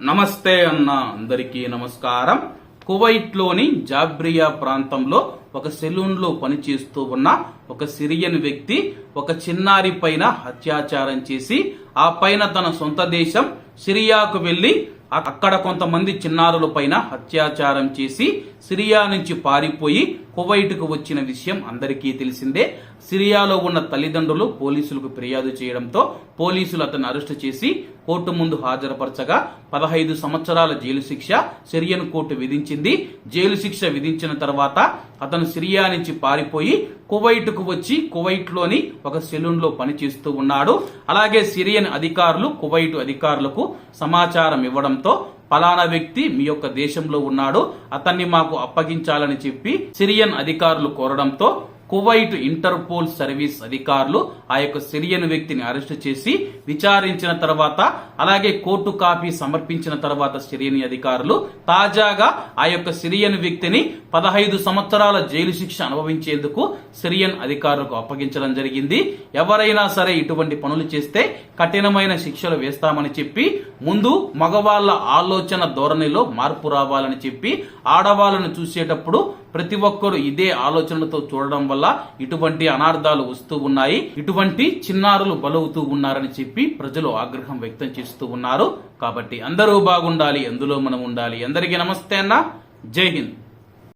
నమస్తే అన్న అందరికీ నమస్కారం. కువైట్లోని జాబ్రియా ప్రాంతంలో ఒక సెలూన్లో పనిచేస్తూ ఉన్న ఒక సిరియన్ వ్యక్తి ఒక చిన్నారి పైన అత్యాచారం చేసి ఆ పైన తన సొంత దేశం సిరియాకు వెళ్ళి అక్కడ కొంతమంది చిన్నారుల పైన అత్యాచారం చేసి సిరియా నుంచి పారిపోయి కువైట్కు వచ్చిన విషయం అందరికీ తెలిసిందే. సిరియాలో ఉన్న తల్లిదండ్రులు పోలీసులకు ఫిర్యాదు చేయడంతో పోలీసులు అతన్ని అరెస్టు చేసి కోర్టు ముందు హాజరుపరచగా పదహైదు సంవత్సరాల జైలు శిక్ష సిరియన్ కోర్టు విధించింది. జైలు శిక్ష విధించిన తర్వాత అతను సిరియా నుంచి పారిపోయి కువైట్కు వచ్చి కువైట్లోని ఒక సెలూన్లో పనిచేస్తూ ఉన్నాడు. అలాగే సిరియన్ అధికారులు కువైట్ అధికారులకు సమాచారం ఇవ్వడంతో ఫలానా వ్యక్తి మీ యొక్క దేశంలో ఉన్నాడు అతన్ని మాకు అప్పగించాలని చెప్పి సిరియన్ అధికారులు కోరడంతో కువైట్ ఇంటర్పోల్ సర్వీస్ అధికారులు ఆ యొక్క సిరియన్ వ్యక్తిని అరెస్టు చేసి విచారించిన తర్వాత అలాగే కోర్టు కాపీ సమర్పించిన తర్వాత సిరియన్ అధికారులు తాజాగా ఆ యొక్క సిరియన్ వ్యక్తిని పదహైదు సంవత్సరాల జైలు శిక్ష అనుభవించేందుకు సిరియన్ అధికారులకు అప్పగించడం జరిగింది. ఎవరైనా సరే ఇటువంటి పనులు చేస్తే కఠినమైన శిక్షలు వేస్తామని చెప్పి ముందు మగవాళ్ళ ఆలోచన ధోరణిలో మార్పు రావాలని చెప్పి ఆడవాళ్ళను చూసేటప్పుడు ప్రతి ఒక్కరు ఇదే ఆలోచనలతో చూడడం వల్ల ఇటువంటి అనార్థాలు వస్తూ ఉన్నాయి. ఇటువంటి చిన్నారులు బలవుతూ ఉన్నారని చెప్పి ప్రజలు ఆగ్రహం వ్యక్తం చేస్తూ ఉన్నారు. కాబట్టి అందరూ బాగుండాలి అందులో మనం ఉండాలి. అందరికీ నమస్తే అన్న. జై హింద్.